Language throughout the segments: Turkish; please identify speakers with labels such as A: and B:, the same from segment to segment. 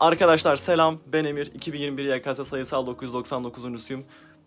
A: Arkadaşlar selam, ben Emir. 2021 YKS sayısal 999'uncusuyum.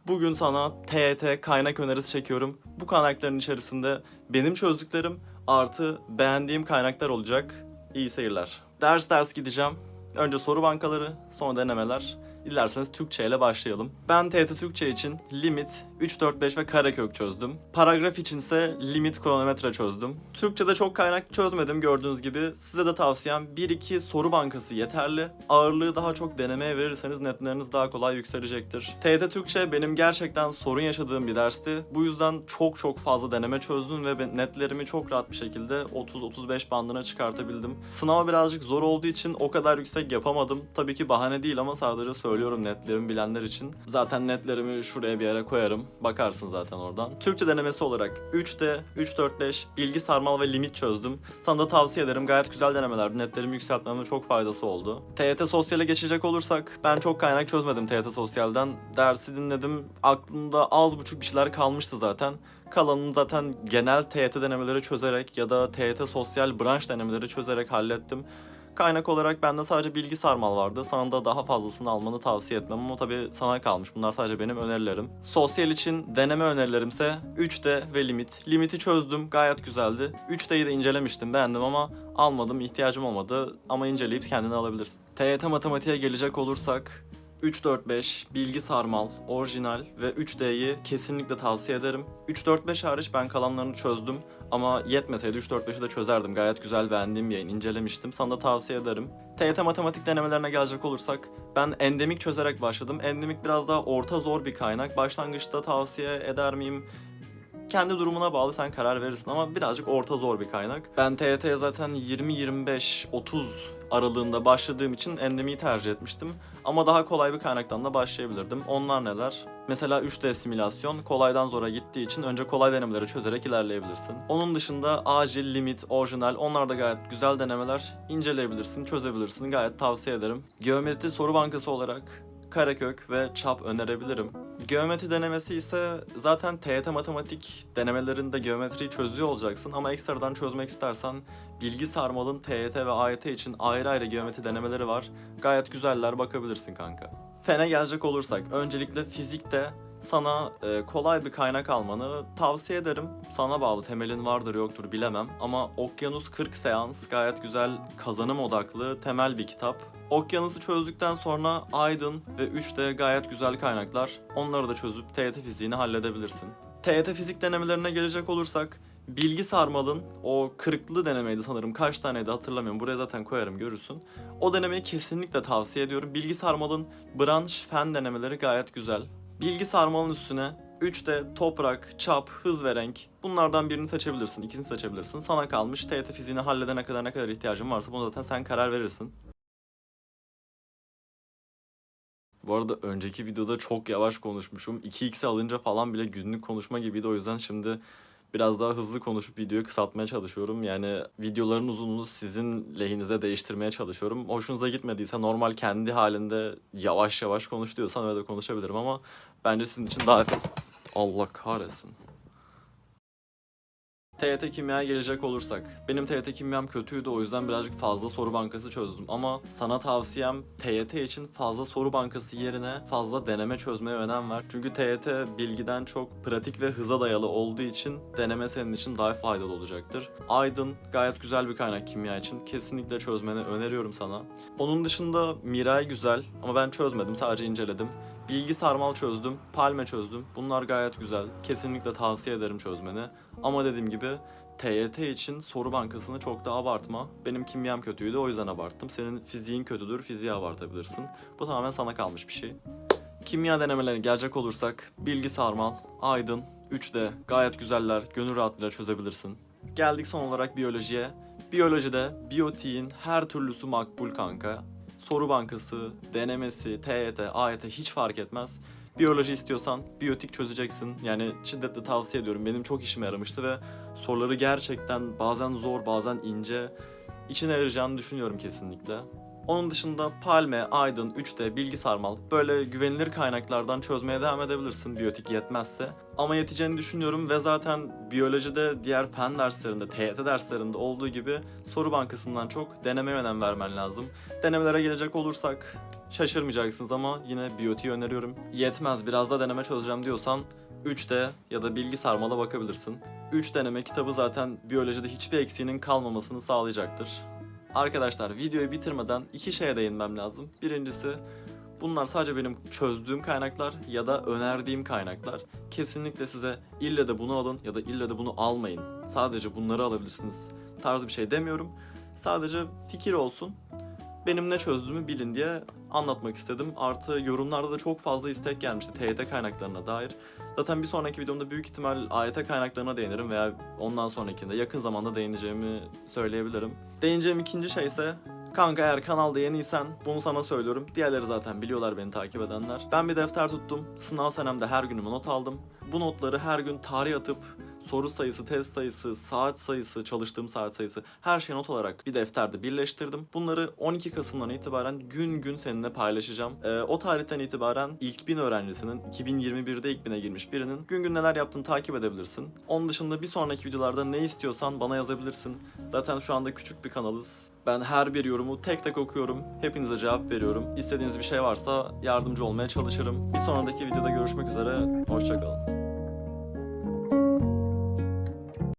A: Bugün sana TYT kaynak önerisi çekiyorum. Bu kaynakların içerisinde benim çözdüklerim artı beğendiğim kaynaklar olacak. İyi seyirler. Ders ders gideceğim. Önce soru bankaları, sonra denemeler. Dilerseniz Türkçe ile başlayalım. Ben TYT Türkçe için limit, 3, 4, 5 ve karekök çözdüm. Paragraf içinse limit kronometre çözdüm. Türkçe'de çok kaynak çözmedim gördüğünüz gibi. Size de tavsiyem 1-2 soru bankası yeterli. Ağırlığı daha çok denemeye verirseniz netleriniz daha kolay yükselecektir. TYT Türkçe benim gerçekten sorun yaşadığım bir dersti. Bu yüzden çok çok fazla deneme çözdüm ve netlerimi çok rahat bir şekilde 30-35 bandına çıkartabildim. Sınava birazcık zor olduğu için o kadar yüksek yapamadım. Tabii ki bahane değil ama sadece söylüyorum netlerimi bilenler için. Zaten netlerimi şuraya bir yere koyarım. Bakarsın zaten oradan. Türkçe denemesi olarak 3'te 3-4-5 bilgi sarmal ve limit çözdüm. Sana da tavsiye ederim. Gayet güzel denemelerdi. Netlerimi yükseltmeme çok faydası oldu. TYT Sosyal'e geçecek olursak ben çok kaynak çözmedim TYT Sosyal'den. Dersi dinledim. Aklımda az buçuk bir şeyler kalmıştı zaten. Kalanını zaten genel TYT denemeleri çözerek ya da TYT sosyal branş denemeleri çözerek hallettim. Kaynak olarak bende sadece bilgi sarmal vardı. Sana da daha fazlasını almanı tavsiye etmem ama tabii sana kalmış. Bunlar sadece benim önerilerim. Sosyal için deneme önerilerimse 3D ve limit. Limiti çözdüm. Gayet güzeldi. 3D'yi de incelemiştim. Beğendim ama almadım. ihtiyacım olmadı. Ama inceleyip kendini alabilirsin. TYT matematiğe gelecek olursak 3-4-5, bilgi sarmal, orijinal ve 3D'yi kesinlikle tavsiye ederim. 3-4-5 hariç ben kalanlarını çözdüm ama yetmeseydi 3-4-5'i de çözerdim. Gayet güzel beğendiğim bir yayın, incelemiştim. Sana da tavsiye ederim. TYT matematik denemelerine gelecek olursak ben endemik çözerek başladım. Endemik biraz daha orta zor bir kaynak. Başlangıçta tavsiye eder miyim? kendi durumuna bağlı sen karar verirsin ama birazcık orta zor bir kaynak. Ben TYT'ye zaten 20-25-30 aralığında başladığım için endemiyi tercih etmiştim. Ama daha kolay bir kaynaktan da başlayabilirdim. Onlar neler? Mesela 3D simülasyon kolaydan zora gittiği için önce kolay denemeleri çözerek ilerleyebilirsin. Onun dışında acil, limit, orijinal onlar da gayet güzel denemeler. İnceleyebilirsin, çözebilirsin. Gayet tavsiye ederim. Geometri soru bankası olarak karekök ve çap önerebilirim. Geometri denemesi ise zaten TYT matematik denemelerinde geometriyi çözüyor olacaksın ama ekstradan çözmek istersen bilgi sarmalın TYT ve AYT için ayrı ayrı geometri denemeleri var. Gayet güzeller bakabilirsin kanka. Fene gelecek olursak öncelikle fizikte sana e, kolay bir kaynak almanı tavsiye ederim. Sana bağlı temelin vardır yoktur bilemem ama Okyanus 40 seans gayet güzel kazanım odaklı temel bir kitap. Okyanus'u çözdükten sonra Aydın ve 3D gayet güzel kaynaklar. Onları da çözüp TYT fiziğini halledebilirsin. TYT fizik denemelerine gelecek olursak Bilgi Sarmal'ın o kırıklı denemeydi sanırım. Kaç taneydi hatırlamıyorum. Buraya zaten koyarım görürsün. O denemeyi kesinlikle tavsiye ediyorum. Bilgi Sarmal'ın branş fen denemeleri gayet güzel. Bilgi sarmalın üstüne 3'te toprak, çap, hız ve renk. Bunlardan birini seçebilirsin, ikisini seçebilirsin. Sana kalmış TYT fiziğini halledene kadar ne kadar ihtiyacın varsa bunu zaten sen karar verirsin. Bu arada önceki videoda çok yavaş konuşmuşum. 2x alınca falan bile günlük konuşma gibiydi. O yüzden şimdi biraz daha hızlı konuşup videoyu kısaltmaya çalışıyorum. Yani videoların uzunluğunu sizin lehinize değiştirmeye çalışıyorum. Hoşunuza gitmediyse normal kendi halinde yavaş yavaş konuş diyorsan öyle de konuşabilirim ama bence sizin için daha. Allah kahretsin. TYT kimyaya gelecek olursak. Benim TYT kimyam kötüydü o yüzden birazcık fazla soru bankası çözdüm. Ama sana tavsiyem TYT için fazla soru bankası yerine fazla deneme çözmeye önem ver. Çünkü TYT bilgiden çok pratik ve hıza dayalı olduğu için deneme senin için daha faydalı olacaktır. Aydın gayet güzel bir kaynak kimya için. Kesinlikle çözmeni öneriyorum sana. Onun dışında Miray güzel ama ben çözmedim sadece inceledim. Bilgi sarmal çözdüm, palme çözdüm. Bunlar gayet güzel. Kesinlikle tavsiye ederim çözmeni. Ama dediğim gibi TYT için soru bankasını çok da abartma. Benim kimyam kötüydü o yüzden abarttım. Senin fiziğin kötüdür, fiziği abartabilirsin. Bu tamamen sana kalmış bir şey. Kimya denemelerine gelecek olursak bilgi sarmal, aydın, 3D gayet güzeller, gönül rahatlığıyla çözebilirsin. Geldik son olarak biyolojiye. Biyolojide biyotiğin her türlüsü makbul kanka. Soru bankası, denemesi, TYT, AYT hiç fark etmez. Biyoloji istiyorsan biyotik çözeceksin. Yani şiddetle tavsiye ediyorum. Benim çok işime yaramıştı ve soruları gerçekten bazen zor, bazen ince. İçine yarayacağını düşünüyorum kesinlikle. Onun dışında Palme, Aydın, 3D, Bilgi Sarmal böyle güvenilir kaynaklardan çözmeye devam edebilirsin biyotik yetmezse. Ama yeteceğini düşünüyorum ve zaten biyolojide diğer fen derslerinde, TYT derslerinde olduğu gibi soru bankasından çok denemeye önem vermen lazım. Denemelere gelecek olursak şaşırmayacaksınız ama yine biyotiği öneriyorum. Yetmez biraz da deneme çözeceğim diyorsan 3D ya da bilgi sarmala bakabilirsin. 3 deneme kitabı zaten biyolojide hiçbir eksiğinin kalmamasını sağlayacaktır. Arkadaşlar videoyu bitirmeden iki şeye değinmem lazım. Birincisi bunlar sadece benim çözdüğüm kaynaklar ya da önerdiğim kaynaklar. Kesinlikle size ille de bunu alın ya da ille de bunu almayın. Sadece bunları alabilirsiniz tarzı bir şey demiyorum. Sadece fikir olsun. Benim ne çözdüğümü bilin diye anlatmak istedim. Artı yorumlarda da çok fazla istek gelmişti TYT kaynaklarına dair. Zaten bir sonraki videomda büyük ihtimal AYT kaynaklarına değinirim veya ondan sonrakinde yakın zamanda değineceğimi söyleyebilirim. Değineceğim ikinci şey ise Kanka eğer kanalda yeniysen bunu sana söylüyorum. Diğerleri zaten biliyorlar beni takip edenler. Ben bir defter tuttum. Sınav senemde her günüme not aldım. Bu notları her gün tarih atıp soru sayısı, test sayısı, saat sayısı, çalıştığım saat sayısı her şeyi not olarak bir defterde birleştirdim. Bunları 12 Kasım'dan itibaren gün gün seninle paylaşacağım. Ee, o tarihten itibaren ilk bin öğrencisinin 2021'de ilk bine girmiş birinin gün gün neler yaptığını takip edebilirsin. Onun dışında bir sonraki videolarda ne istiyorsan bana yazabilirsin. Zaten şu anda küçük bir kanalız. Ben her bir yorumu tek tek okuyorum. Hepinize cevap veriyorum. İstediğiniz bir şey varsa yardımcı olmaya çalışırım. Bir sonraki videoda görüşmek üzere. Hoşçakalın.